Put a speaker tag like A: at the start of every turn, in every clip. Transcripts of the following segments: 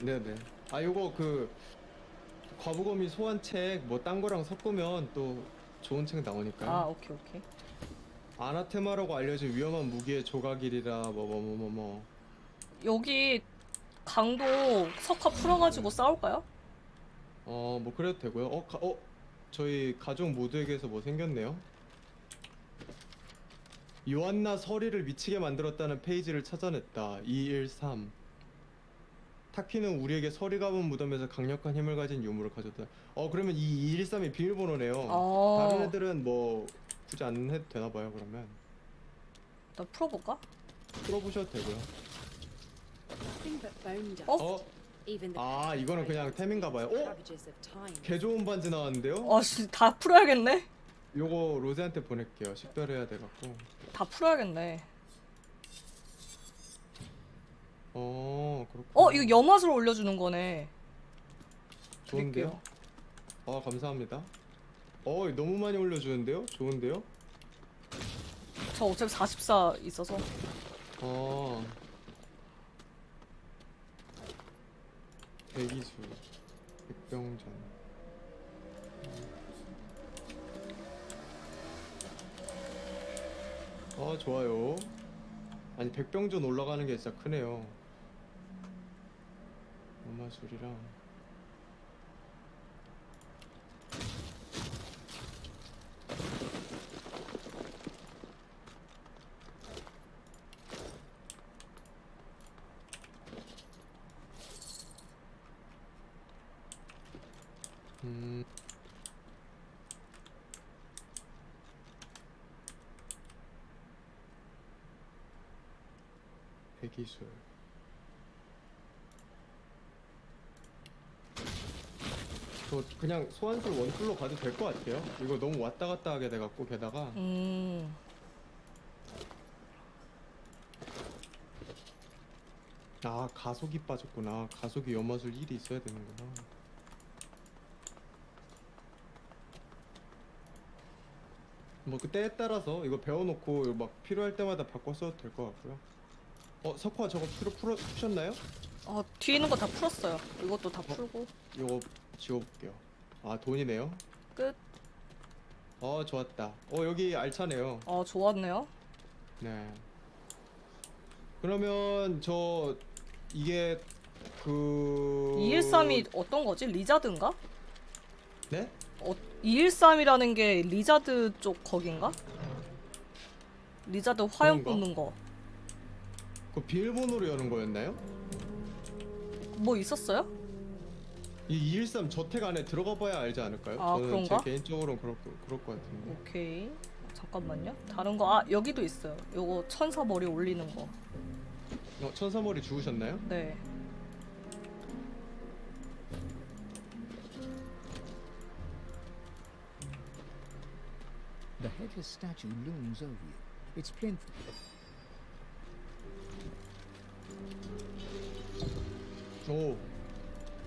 A: 네네. 아 요거 그 과부검이 소환책 뭐 딴 거랑 섞으면 또 좋은 책 나오니까요.
B: 아 오케이 오케이.
A: 아나테마라고 알려진 위험한 무기의 조각이리라 뭐 뭐 뭐 뭐 뭐.
B: 여기 강도 석화 풀어가지고 싸울까요?
A: 어 뭐 그래도 되고요. 어, 가, 어 저희 가족 모두에게서 뭐 생겼네요. 요한나 서리를 미치게 만들었다는 페이지를 찾아냈다. 213. 타키는 우리에게 서리 가문 무덤에서 강력한 힘을 가진 유물을 가져다. 어 그러면 이 213이 비밀번호네요.
B: 어.
A: 다른 애들은 뭐 굳이 안 해도 되나 봐요. 그러면
B: 일단 풀어볼까?
A: 풀어보셔도 되고요.
C: Nothing but bone dust.
B: 어?
A: 어?
C: Even the
A: 아 이거는 그냥 템인가 봐요. 어?
C: ravages of time.
A: 개 좋은 반지 나왔는데요?
B: 아 씨 다 풀어야겠네.
A: 요거 로제한테 보낼게요. 식별해야 돼갖고.
B: 다 풀어야겠네.
A: 어 그렇구나.
B: 어 이거 염화술 올려주는 거네.
A: 좋은데요? 아 감사합니다. 어 너무 많이 올려주는데요? 좋은데요?
B: 저 어차피 44 있어서.
A: 어. 대기수, 백병전. 아 좋아요. 아니 백병전 올라가는 게 진짜 크네요. 엄마술이랑. 음. 대기술. 저 그냥 소환술 원툴로 가도 될 것 같아요. 이거 너무 왔다 갔다 하게 돼갖고 게다가
B: 음.
A: 아 가속이 빠졌구나. 가속이 염화술 1이 있어야 되는구나. 뭐 그 때에 따라서 이거 배워놓고 이거 막 필요할 때마다 바꿔 써도 될 것 같고요. 어 석화 저거 풀어 풀어 푸셨나요?
B: 아 뒤에 있는 거 다 풀었어요. 이것도 다 풀고
A: 이거 지워볼게요. 아 돈이네요.
B: 끝.
A: 어 좋았다. 어 여기 알차네요.
B: 아 좋았네요.
A: 네. 그러면 저 이게 그
B: 213이 어떤 거지? 리자드인가?
A: 네?
B: 어, 213이라는 게 리자드 쪽 거긴가? 리자드 화염
A: 그런가?
B: 꽂는 거.
A: 그 비밀번호로 여는 거였나요?
B: 뭐 있었어요?
A: 이 213 저택 안에 들어가 봐야 알지 않을까요?
B: 아,
A: 저는
B: 그런가?
A: 제 개인적으로는 그럴, 거- 그럴 것 같은데.
B: 오케이. 잠깐만요. 다른 거, 아, 여기도 있어요. 요거 천사 머리 올리는 거.
A: 어, 천사머리 주우셨나요?
B: 네.
D: The headless statue looms over you. Its plinth
A: 오.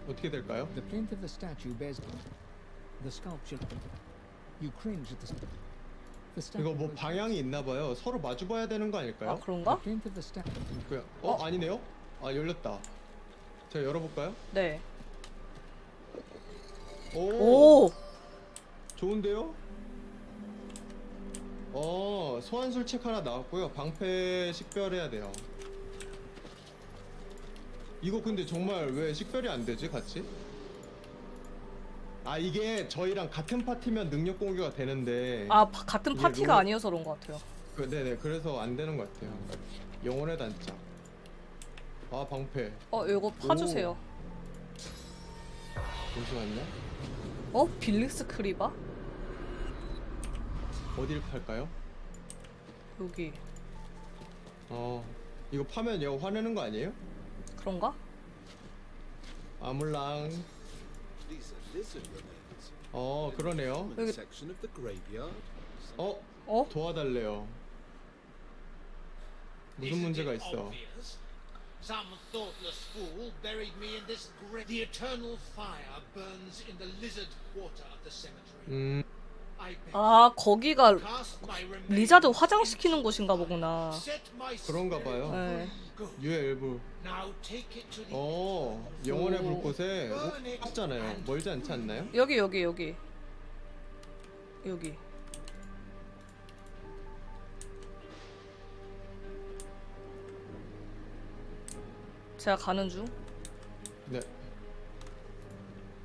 A: 어떻게 될까요?
D: the plinth of the statue bears the sculpture. You cringe at the the statue.
A: 이거 뭐. 방향이 있나 봐요. 서로 마주 봐야 되는 거 아닐까요?
B: 아, 그런가?
D: The plinth of the statue.
A: 그, 어, 아니네요? 아 열렸다. 제가 열어볼까요?
B: 네.
A: 오,
B: 오!
A: 좋은데요? 어 소환술 책 하나 나왔고요. 방패 식별해야 돼요. 이거 근데 정말 왜 식별이 안 되지 같이? 아 이게 저희랑 같은 파티면 능력 공개가 되는데
B: 아, 파- 같은
A: 이게
B: 파티가
A: 로봇-
B: 아니어서 그런 것 같아요.
A: 그, 네네 그래서 안 되는 것 같아요. 영혼의 단짝. 아 방패.
B: 어, 요거 파주세요.
A: 잠시만요.
B: 어? 빌릭스 크리바?
A: 어딜 팔까요?
B: 여기.
A: 어 이거 파면 얘가 화내는 거 아니에요?
B: 그런가?
A: 아물랑. 어 그러네요.
B: 여기-.
A: 어
B: 어?
A: 도와달래요. 무슨 문제가 있어?
E: obvious? Some thoughtless fool buried me in this grave. The eternal fire burns in the lizard quarter of the cemetery.
A: 음,
E: I beg.
B: 아 거기가
E: Cast my remains
B: 리자드 화장시키는 곳인가 보구나.
E: Set my
A: 그런가
E: spirit
A: 봐요.
B: 네.
A: 유해 일부.
E: Now take it to the
A: 어 영혼의 불꽃에 없잖아요. 멀지 않지 않나요?
B: 여기 여기 여기 여기 제가 가는 중
A: 네.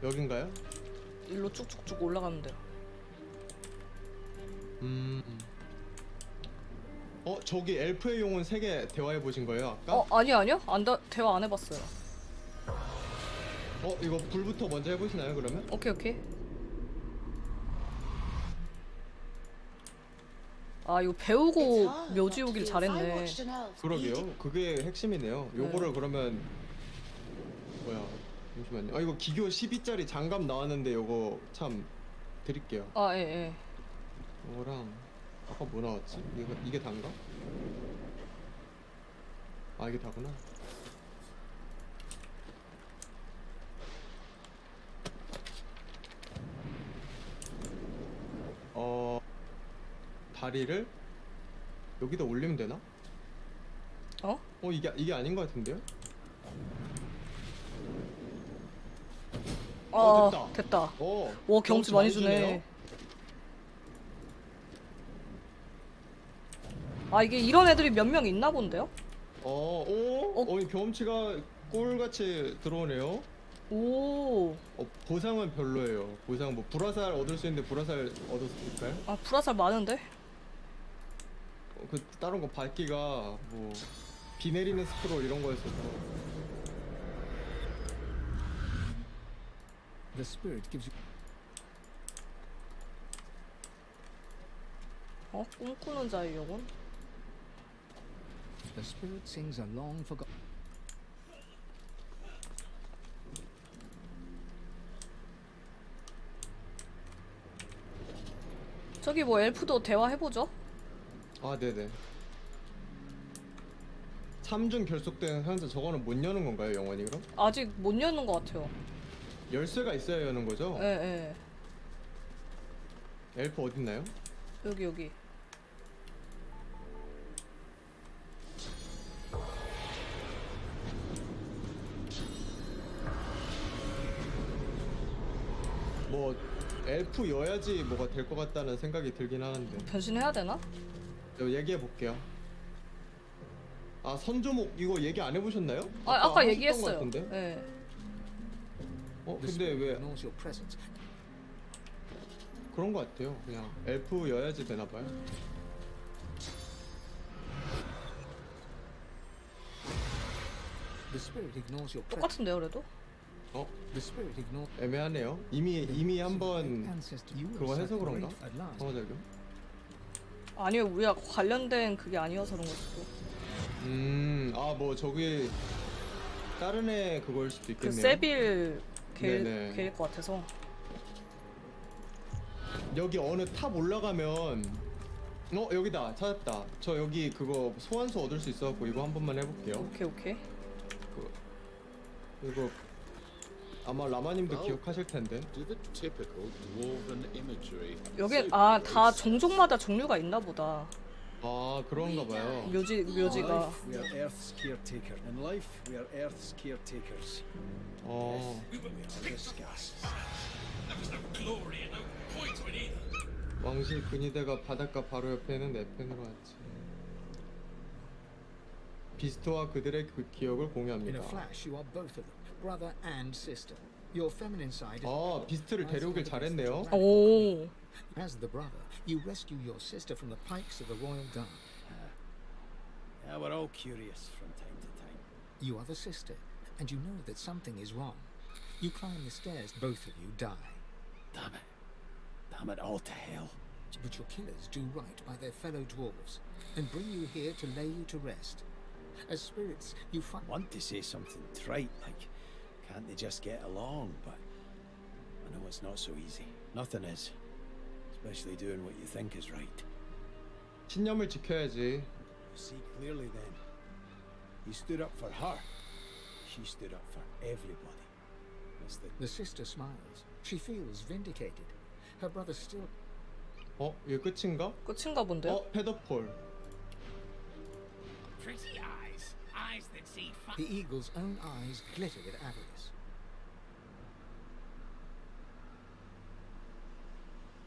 A: 여긴가요?
B: 일로 쭉쭉쭉 올라가면 돼요
A: 음. 어 저기 엘프의 용은 세 개 대화해 보신 거예요 아까?
B: 어 아니 아니요 안 다, 대화 안 해봤어요
A: 어 이거 불부터 먼저 해보시나요 그러면?
B: 오케이 오케이 아 이거 배우고 묘지 오길 잘했네
A: 그러게요. 그게 핵심이네요. 요거를 그러면 뭐야? 잠시만요. 아 이거 기교 12짜리 장갑 나왔는데 요거 참 드릴게요.
B: 아 예예 예.
A: 요거랑 아까 뭐 나왔지? 이거 이게 단가? 아 이게 다구나. 어 다리를 여기다 올리면 되나?
B: 어?
A: 어 이게 이게 아닌 것 같은데요?
B: 아
A: 어, 됐다.
B: 됐다
A: 어.
B: 와 경치 많이 주네
A: 주네요.
B: 아 이게 이런 애들이 몇 명 있나 본데요?
A: 어, 오,
B: 어?
A: 어, 이 경험치가 꼴같이 들어오네요.
B: 오,
A: 어, 보상은 별로예요. 보상 뭐 불화살 얻을 수 있는데 불화살 얻었을까요?
B: 아 불화살 많은데?
A: 어, 그 다른 거 밝기가 뭐 비 내리는 스크롤 이런 거였어서.
D: The spirit gives you
B: 어? 꿈꾸는 자의 영혼?
D: The spirit sings a long forgotten
B: 저기 뭐 엘프도 대화해보죠?
A: 아, 네네. 3중 결속된 현재 저거는 못 여는 건가요, 영원히 그럼?
B: 아직 못 여는 것 같아요.
A: 열쇠가 있어야 여는 거죠?
B: 예, 예.
A: 엘프 어딨나요?
B: 여기, 여기.
A: 뭐 엘프 여야지 뭐가 될 것 같다는 생각이 들긴 하는데.
B: 변신해야 되나?
A: 저 얘기해 볼게요. 아 선조목 이거 얘기 안 해보셨나요?
B: 아, 아까,
A: 하셨던 것
B: 얘기했어요.
A: 같은데?
B: 예.
A: 어 근데 왜
D: knows your presence
A: 그런 것 같아요. 그냥 엘프 여야지 되나 봐요.
D: the spirit ignores your presence
B: 똑같은데요, 그래도?
A: 어 애매하네요. 이미 이미 한번 그거 해서 그런가? 상호작용.
B: 아니요, 우리가 관련된 그게 아니어서 그런 걸 수도.
A: 음 아 뭐 저기 다른 애 그걸 수도
B: 그
A: 있겠네요.
B: 세빌 걔,
A: 네네.
B: 걔일 것 같아서.
A: 여기 어느 탑 올라가면 어 여기다 찾았다. 저 여기 그거 소환수 얻을 수 있어갖고 이거 한 번만 해볼게요.
B: 오케이, 오케이.
A: 그, 이거 아마 라마님도. 기억하실 텐데.
B: 여기, 아, 다. 종족마다 종류가 있나 보다.
A: 아 그런가 봐요.
B: 묘지, 묘지가.
F: life, we are Earth's caretaker. In life, we are Earth's caretakers.
A: 어
F: We are.
A: 왕실 근위대가 바닷가 바로 옆에 있는 내펜으로 왔지. 비스토와 그들의 그 기억을
D: in
A: 공유합니다.
D: a flash you are both of them brother and sister your feminine side is
A: 아 비스트를 데려오길 잘했네요.
B: 오,
D: as the brother you rescue your sister from the pikes of the royal guard
F: Yeah, we're all curious from time to time.
D: you are the sister and you know that something is wrong you climb the stairs both of you die
F: Damn it. Damn it all to hell.
D: but your killers do right by their fellow dwarves and bring you here to lay you to rest as spirits you find
F: Want to say something trite like, can't they just get along? But I know it's not so easy. Nothing is. Especially doing what you think is right.
A: 신념을 지켜야지.
F: See clearly then. You stood up for her. She stood up for everybody. It's the
D: the sister smiles she feels vindicated her brother still
A: 어 이게 끝인가?
B: 끝인가 본데요?
A: 어 패더폴.
E: Pretty eyes. Eyes that see fire.
D: The eagle's own eyes glitter with avarice.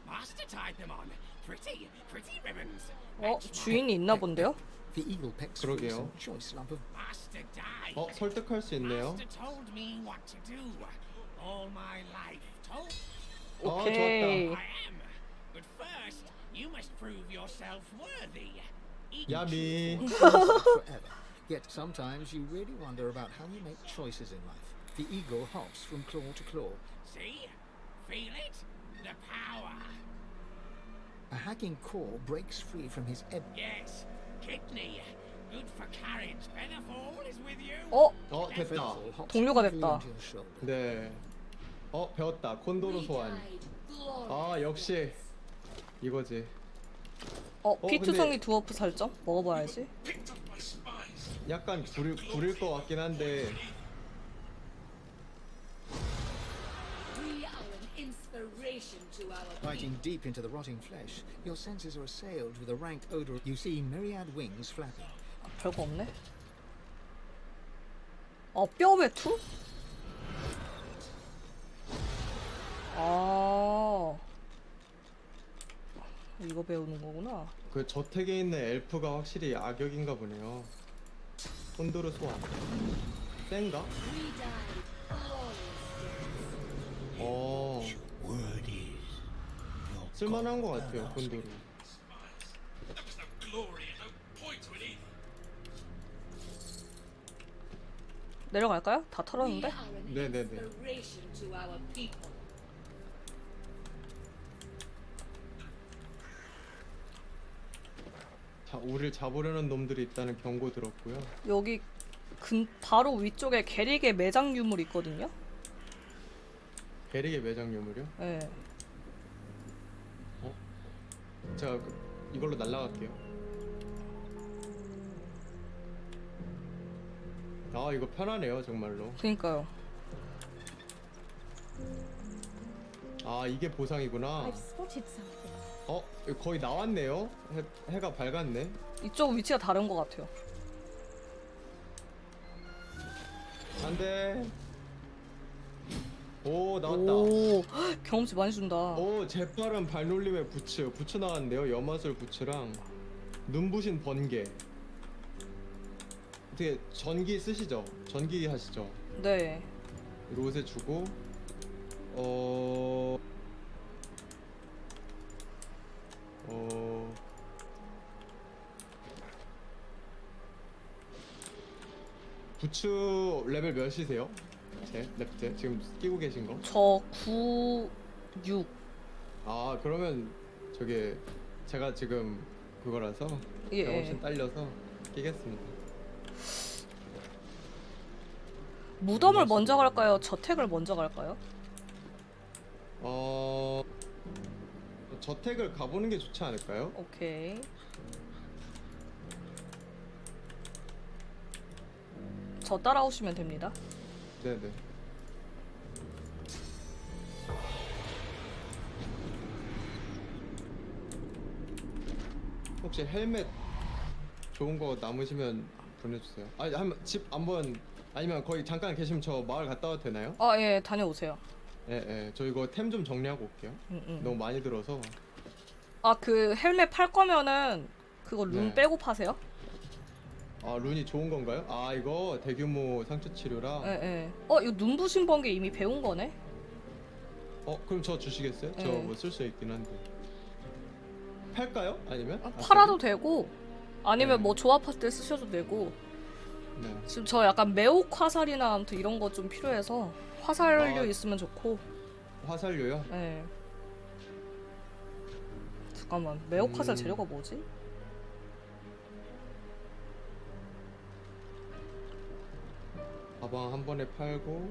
E: Master tied them on. Pretty, pretty ribbons.
B: 어 주인이 있나 본데요?
D: The eagle pecks free
A: 그러게요.
D: some choice lump of
E: Master died.
A: 어 설득할 수 있네요.
E: Master told me what to do. All my life told
A: 어
B: 오케이.
A: 좋았다.
E: I am. But first, you must prove yourself worthy. Eat
A: 야미.
D: forever. Yet sometimes you really wonder about how you make choices in life. The eagle hops from claw to claw.
E: See? Feel it? The power.
D: A hacking claw breaks free from his ebb.
E: Yes. Kidney. Good for carriage. Featherfall is with you.
B: 어
A: 어 됐다.
D: Featherfall hops
B: 동료가
D: quickly
B: 됐다.
D: onto your shoulder.
A: 네. 어 배웠다. 콘도르 소환. 아 역시 이거지.
B: 어
A: 근데-
B: 피투성이 두어프 살점 먹어봐야지.
A: 약간 구릴 구릴 것 같긴 한데
C: We are an inspiration to our
D: Biting deep into the rotting flesh, your senses are assailed with a rank odor. You see myriad wings flapping.
B: 별거 없네. 어 뼈외투? 아 이거 배우는 거구나.
A: 그 저택에 있는 엘프가 확실히 악역인가 보네요. 콘도르 소환. 센가? 어 쓸만한 것 같아요. 콘도르.
B: 내려갈까요? 다 털었는데?
A: 네네네.
C: inspiration to our people.
A: 자 우리를 잡으려는 놈들이 있다는 경고 들었고요.
B: 여기 근 바로 위쪽에 게릭의 매장 유물 있거든요.
A: 게릭의 매장 유물이요?
B: 예.
A: 제가 그, 이걸로 날라갈게요. 아 이거 편하네요 정말로.
B: 그니까요.
A: 아 이게 보상이구나.
C: spotted something.
A: 어 거의 나왔네요. 해, 해가 밝았네.
B: 이쪽 위치가 다른 것 같아요.
A: 안 돼. 오 나왔다.
B: 오 경험치 많이 준다.
A: 오 재빠른 발놀림의 부츠 부츠 나왔는데요 염화술 부츠랑 눈부신 번개 어떻게 전기 쓰시죠 전기 하시죠
B: 네.
A: 롯에 주고 어... 어... 부츠 레벨 몇이세요? 제 랩제 지금 끼고 계신 거?
B: 저 9, 6.
A: 아 그러면 저게 제가 지금 그거라서
B: 예.
A: 경험치 딸려서 끼겠습니다.
B: 무덤을 먼저 갈까요? 저택을 먼저 갈까요?
A: 어 저택을 가보는 게 좋지 않을까요?
B: 오케이. 저 따라오시면 됩니다.
A: 네네. 혹시 헬멧 좋은 거 남으시면 보내주세요. 아니 한번 집 한번 아니면 거기 잠깐 계시면 저 마을 갔다 와도 되나요?
B: 아, 예, 다녀오세요.
A: 예 예. 저 이거 템 좀 정리하고 올게요.
B: 음, 음.
A: 너무 많이 들어서.
B: 아, 그 헬멧 팔 거면은 그거 룬
A: 네.
B: 빼고 파세요?
A: 아 룬이 좋은 건가요? 아 이거 대규모 상처 치료라.
B: 예, 예. 어, 이거 눈부신 번개 이미 배운 거네?
A: 어 그럼 저 주시겠어요? 저
B: 네.
A: 뭐 쓸 수 있긴 한데. 팔까요? 아니면?
B: 아,
A: 아,
B: 팔아도 되고 아니면
A: 네.
B: 뭐 조합할 때 쓰셔도 되고
A: 네.
B: 지금 저 약간 매혹 화살이나 아무튼 이런 거 좀 필요해서 화살류
A: 아.
B: 있으면 좋고
A: 화살료요?
B: 예. 잠깐만 매혹 화살
A: 음.
B: 재료가 뭐지?
A: 가방 한 번에 팔고.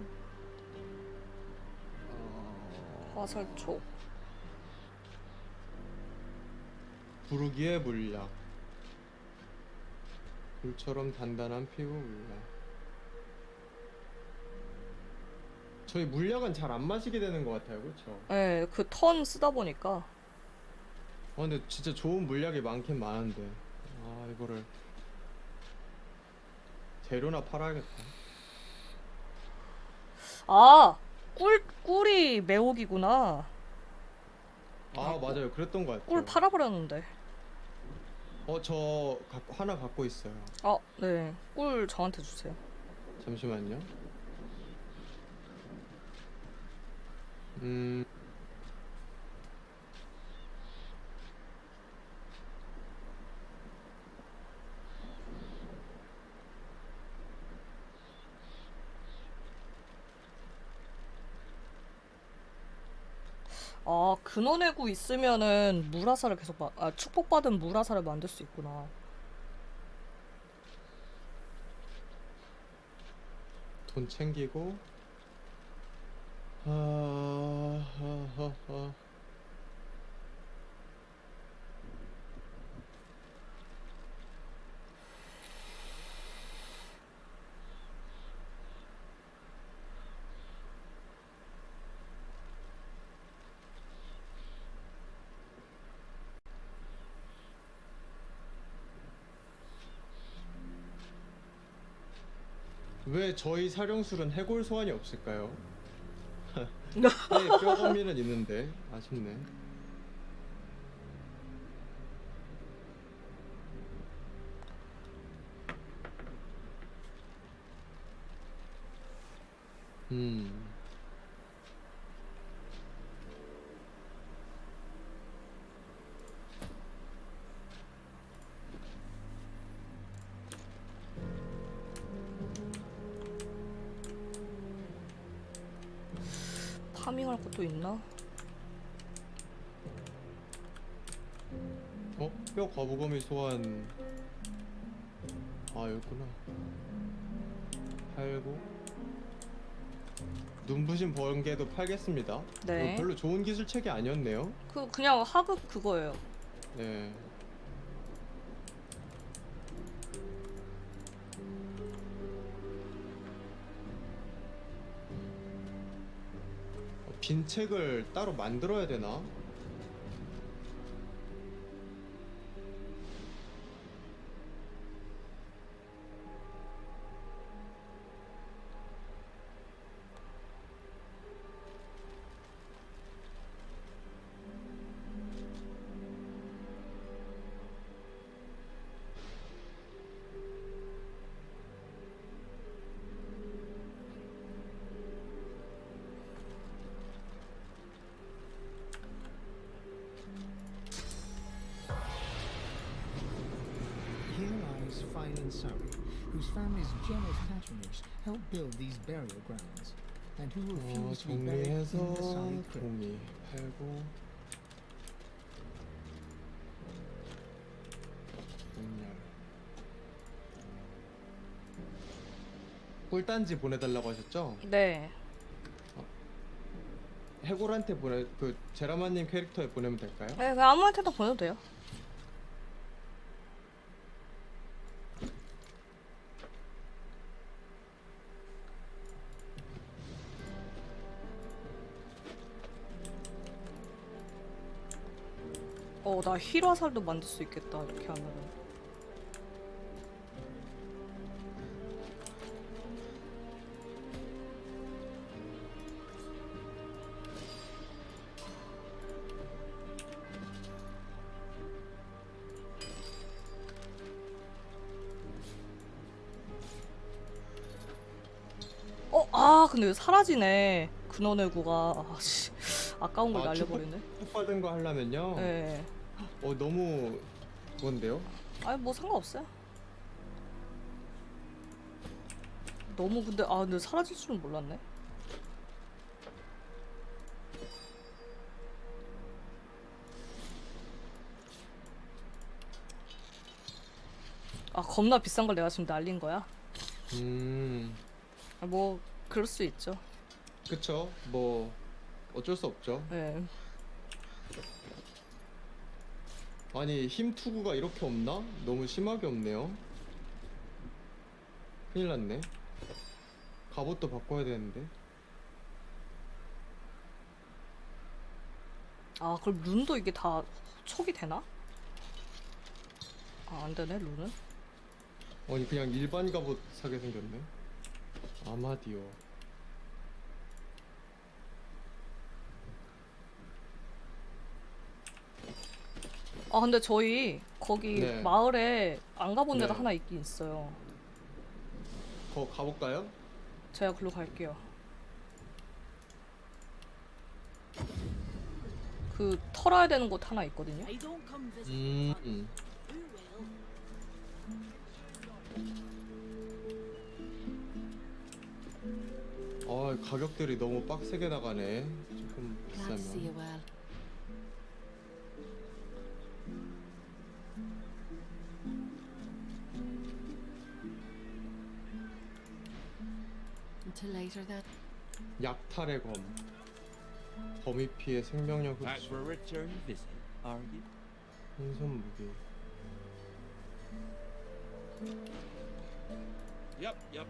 A: 어,
B: 화살촉
A: 부르기의 물약. 불처럼 단단한 피부 물약. 저희 물약은 잘 안 마시게 되는 것 같아요, 그렇죠?
B: 예, 그 턴 쓰다 보니까
A: 아 근데 진짜 좋은 물약이 많긴 많은데 아 이거를 재료나 팔아야겠다
B: 아, 꿀 꿀이 매혹이구나.
A: 아 맞아요 그랬던 것 같아요
B: 꿀 팔아버렸는데.
A: 어저 하나 갖고 있어요
B: 아, 네. 꿀 저한테 주세요.
A: 잠시만요 음
B: 아, 근원의 구 있으면은 물화살을 계속 마, 아, 축복받은 물화살을 만들 수 있구나.
A: 돈 챙기고 아, 아. 왜 저희 사령술은 해골 소환이 없을까요? 네, 뼈거미는 있는데 아쉽네. 음. 뼈 거북어미 소환 아 여기구나 팔고 눈부신 번개도 팔겠습니다
B: 네.
A: 이거 별로 좋은 기술책이 아니었네요
B: 그 그냥 하급 그거예요.
A: 네 어, 빈 책을 따로 만들어야 되나?
D: Phylin Surrey, whose family's generous patronage helped build these burial grounds, and who
A: 어,
D: refused to be buried in
A: 정리해서
D: the Surrey crypt.
A: 종이 팔고 정렬 꿀단지 보내달라고 하셨죠?
B: 네.
A: 해골한테 보내 그 제라마님 캐릭터에 보내면 될까요?
B: 네, 그냥 아무한테나 보내도 돼요. 나 힐화살도 만들 수 있겠다. 이렇게 하면은. 어, 아, 근데 왜 사라지네. 근원의 구가. 아, 씨. 아까운 걸
A: 아,
B: 날려버리네.
A: 받은 거 하려면요.
B: 네.
A: 어 너무 그건데요.
B: 아니 뭐 상관없어요. 너무 근데 아 근데 사라질 줄은 몰랐네. 아 겁나 비싼 걸 내가 지금 날린 거야?
A: 음,
B: 아, 뭐 그럴 수 있죠.
A: 그쵸. 뭐 어쩔 수 없죠.
B: 네.
A: 아니 힘 투구가 이렇게 없나? 너무 심하게 없네요. 큰일 났네. 갑옷도 바꿔야 되는데.
B: 아 그럼 룬도 이게 다 촉이 되나? 아 안되네 룬은
A: 아니 그냥 일반 갑옷 사게 생겼네. 아마디오.
B: 아 근데 저희 거기
A: 네.
B: 마을에 안 가본 데가
A: 네.
B: 하나 있긴 있어요
A: 거 가볼까요?
B: 제가 글로 갈게요 그 털어야 되는 곳 하나 있거든요
C: I don't come visit
A: 음. 음.
C: who will.
A: 아 가격들이 너무 빡세게 나가네. 조금
C: see
A: 비싸면.
C: well. Until later then.
A: 약탈의 검. 범위 피해 생명력
G: Back
A: 흡수.
G: for a return visit, are you?
A: 혼선 무기.
G: Yep, yep.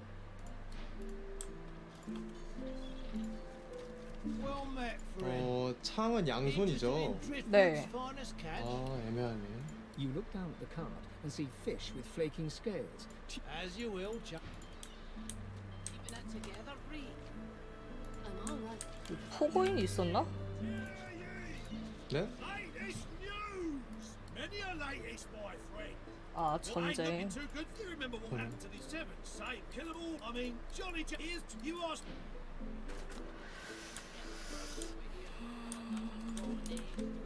E: Well met, friend.
A: 어 창은 양손이죠.
B: 네.
A: 아 애매하네.
D: You look down at the card and see fish with flaking scales.
E: As you will, Chuck.
B: 포고인이 있었나?
A: 네?
B: 아 전쟁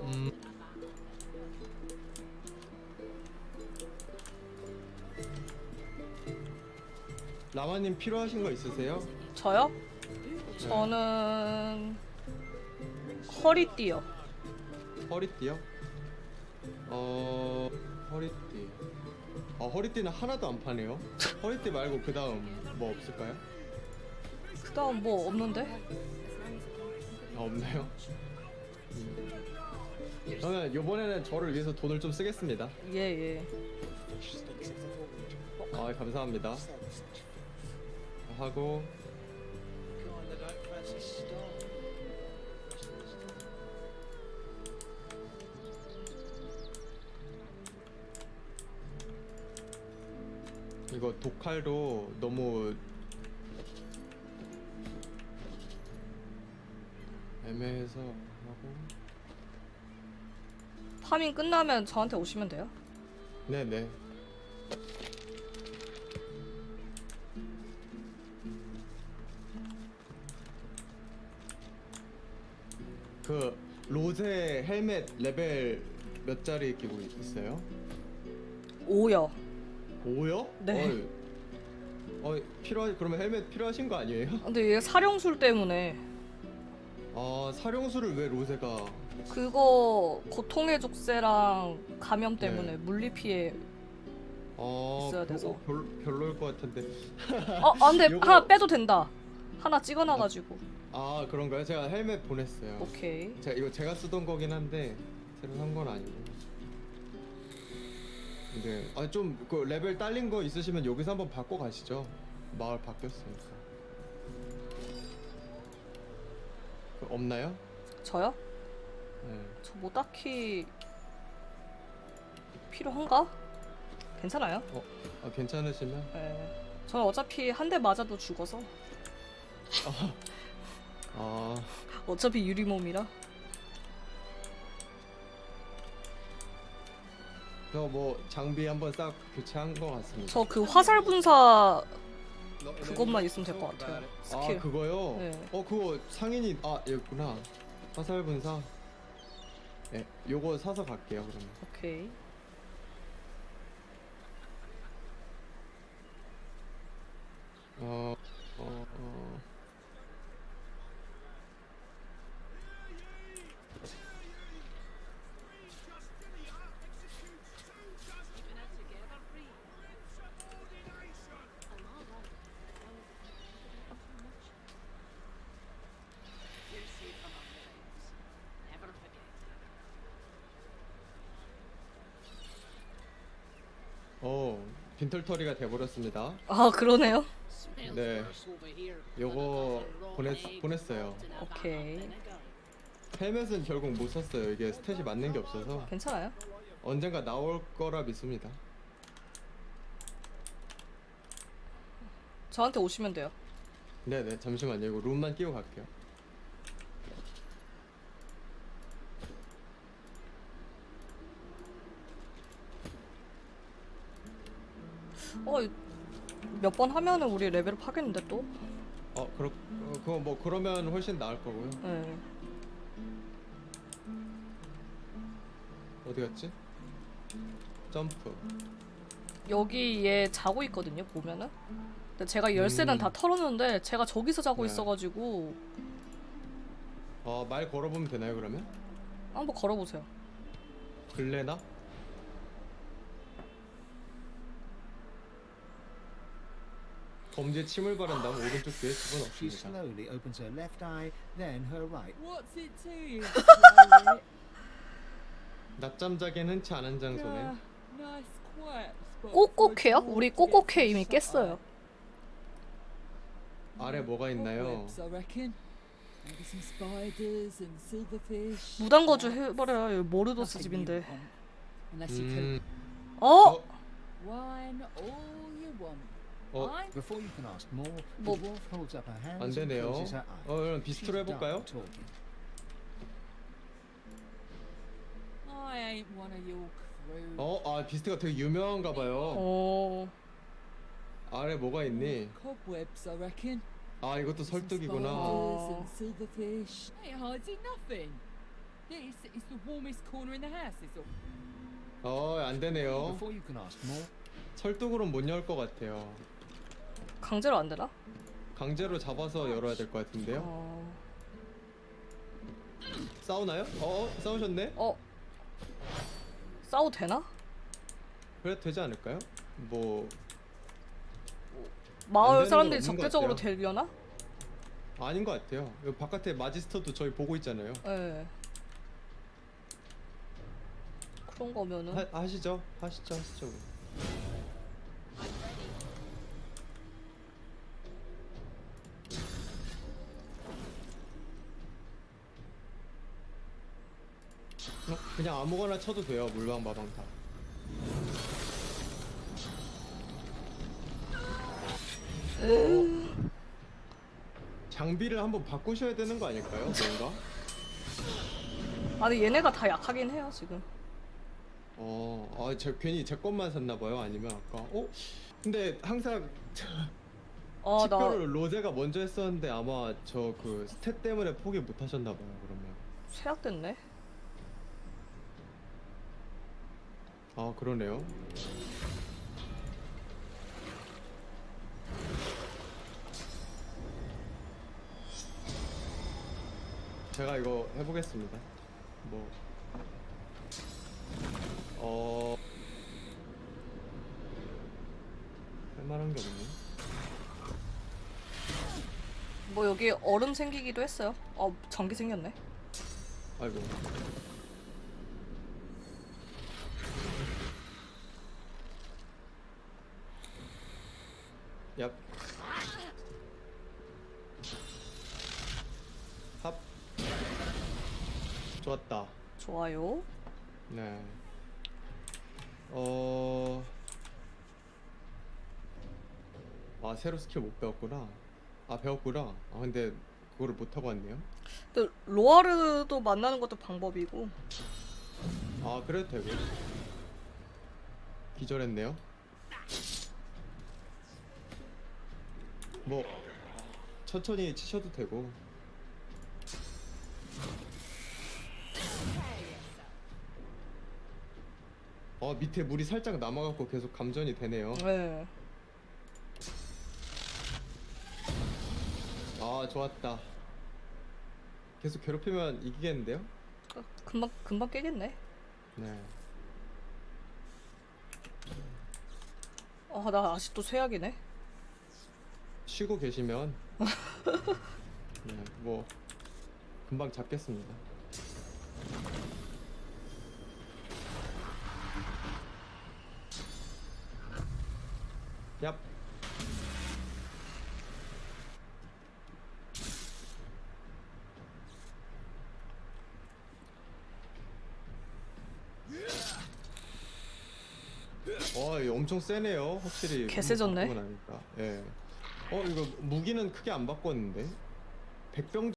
A: 음. 라마님 필요하신 거 있으세요?
B: 저요? 저는 허리띠요
A: 허리띠요? 어 허리띠. 아 허리띠는 하나도 안 파네요. 허리띠 말고 그 다음 뭐 없을까요?
B: 그 다음 뭐 없는데?
A: 아 없나요? 음. 저는 이번에는 저를 위해서 돈을 좀 쓰겠습니다.
B: 예 예
A: 아 감사합니다. 하고 이거 독칼도 너무 애매해서 하고.
B: 파밍 끝나면 저한테 오시면 돼요?
A: 네네. 그 로제 헬멧 레벨 몇 짜리 끼고 있어요?
B: 오요
A: 5요?
B: 네.
A: 어이, 필요하 그러면 헬멧 필요하신 거 아니에요?
B: 근데 얘 사령술 때문에
A: 아 사령수를 왜 로제가
B: 그거 고통의 족쇄랑 감염 때문에
A: 네.
B: 물리 피해
A: 아
B: 있어야
A: 별-
B: 돼서.
A: 어, 별, 별로일 것 같은데
B: 어, 아 근데
A: 요거-
B: 하나 빼도 된다 하나 찍어놔 가지고
A: 아 그런가요? 제가 헬멧 보냈어요
B: 오케이
A: 제가 이거 제가 쓰던 거긴 한데 새로 산 건 아니고. 근데 아좀 그 레벨 딸린 거 있으시면 여기서 한번 바꿔 가시죠. 마을 바뀌었으니까. 그 없나요?
B: 저요?
A: 네.
B: 저 뭐 딱히 필요한가? 괜찮아요?
A: 아, 괜찮으시면
B: 네. 저는 어차피 한 대 맞아도 죽어서
A: 아
B: 어차피 유리몸이라
A: 저뭐 장비 한번 싹 교체한 거 같습니다.
B: 저 그 화살 분사 그것만 있으면 될 것 같아요
A: 아
B: 스킬
A: 그거요?
B: 네.
A: 어 그거 상인이 아 여기구나. 화살 분사. 네, 요거 사서 갈게요 그러면.
B: 오케이
A: 어, 어, 어.
C: Never forget.
A: 어, 빈털터리가 돼버렸습니다.
B: 아 그러네요
A: 네. 요거 보냈 보냈어요.
B: 오케이.
A: 헬멧은 결국 못 샀어요. 이게 스탯이 맞는 게 없어서
B: 괜찮아요?
A: 언젠가 나올 거라 믿습니다.
B: 저한테 오시면 돼요.
A: 네네 잠시만요. 이거 룸만 끼고 갈게요.
B: 어, 몇 번 하면은 우리 레벨업 하겠는데 또?
A: 어 그렇 어, 그거 뭐 그러면 훨씬 나을 거고요.
B: 네.
A: 어디 갔지? 점프.
B: 여기 얘 자고 있거든요, 보면은. 근데 제가 열쇠는
A: 음.
B: 다 털었는데 제가 저기서 자고
A: 네.
B: 있어가지고
A: 어 말 걸어보면 되나요 그러면?
B: 한번 걸어보세요.
A: 글레나? 범죄 침을 바른다면 오른쪽 귀에 수분
D: She slowly opens her left eye, then her right.
E: What's it to you?
A: 낮잠
E: nice quiet spot.
B: 꼭꼭해요? 우리 꼭꼭해 이미 깼어요.
A: 아래 뭐가 있나요?
E: Cobwebs, I reckon. Maybe some spiders and silverfish.
B: 무단거주 해버려요. 여기 모르도스
E: Nothing
B: 집인데.
E: you want. Unless you
A: 음,
B: 어?
E: wine all you want.
A: 어,
E: Wine?
D: Before you can ask more, the
B: 뭐-
D: dwarf holds up her hands
A: 안
D: and
A: 되네요. 어, 그럼 비스트로 해볼까요?
E: I ain't one of your crew.
A: 어, 아 비스트가 되게 유명한가 봐요.
B: 어.
A: 아래 뭐가 있니?
E: Cobwebs, I reckon.
A: 아 이것도 설득이구나.
E: spiders and silverfish. Ain't hiding nothing. This is the warmest corner in the house, is all.
A: 어, 안 되네요.
D: Before you can ask more,
A: 설득으로는 못 열 것 같아요.
B: 강제로 안 되나?
A: 강제로 잡아서 열어야 될 것 같은데요.
B: 어.
A: 싸우나요? 어, 어, 싸우셨네?
B: 어. 싸워도 되나?
A: 그래도 되지 않을까요? 뭐안
B: 마을
A: 되는
B: 사람들이
A: 없는 것
B: 적대적으로
A: 같아요.
B: 되려나?
A: 아닌 것 같아요. 여기 바깥에 마지스터도 저희 보고 있잖아요.
B: 예. 그런 거면은
A: 하, 하시죠, 하시죠, 하시죠. 어, 그냥 아무거나 쳐도 돼요. 물방 마방 다. 어, 장비를 한번 바꾸셔야 되는 거 아닐까요? 뭔가?
B: 아니 얘네가 다 약하긴 해요 지금.
A: 어, 아, 제 괜히 제 것만 샀나 봐요. 아니면 아까 어? 근데 항상
B: 아나
A: tip별을 로제가 먼저 했었는데 아마 저 그 스탯 때문에 포기 못 하셨나 봐요. 그러면.
B: 최악됐네.
A: 아, 그러네요. 제가 이거 해보겠습니다. 뭐, 어, 할 만한 게 없네.
B: 뭐 여기 얼음 생기기도 했어요. 어 전기 생겼네.
A: 아이고. 얍. 합. 좋았다.
B: 좋아요.
A: 네. 어. 아, 새로 스킬 못 배웠구나. 아, 배웠구나. 아, 근데 그거를 못 하고 왔네요.
B: 또 로아르도 만나는 것도 방법이고.
A: 아 그래도 되고 기절했네요 뭐 천천히 치셔도 되고 어 밑에 물이 살짝 남아갖고 계속 감전이 되네요
B: 네.
A: 아 좋았다 계속 괴롭히면 이기겠는데요?
B: 어, 금방 금방 깨겠네.
A: 네
B: 아 나 아직도 쇠약이네.
A: 쉬고 계시면 네, 뭐 금방 잡겠습니다. 얍. 어, 와, 엄청 세네요. 확실히.
B: 개 세졌네.
A: 음, 예. 어, 이거 무기는 크게 안 바꿨는데. 백병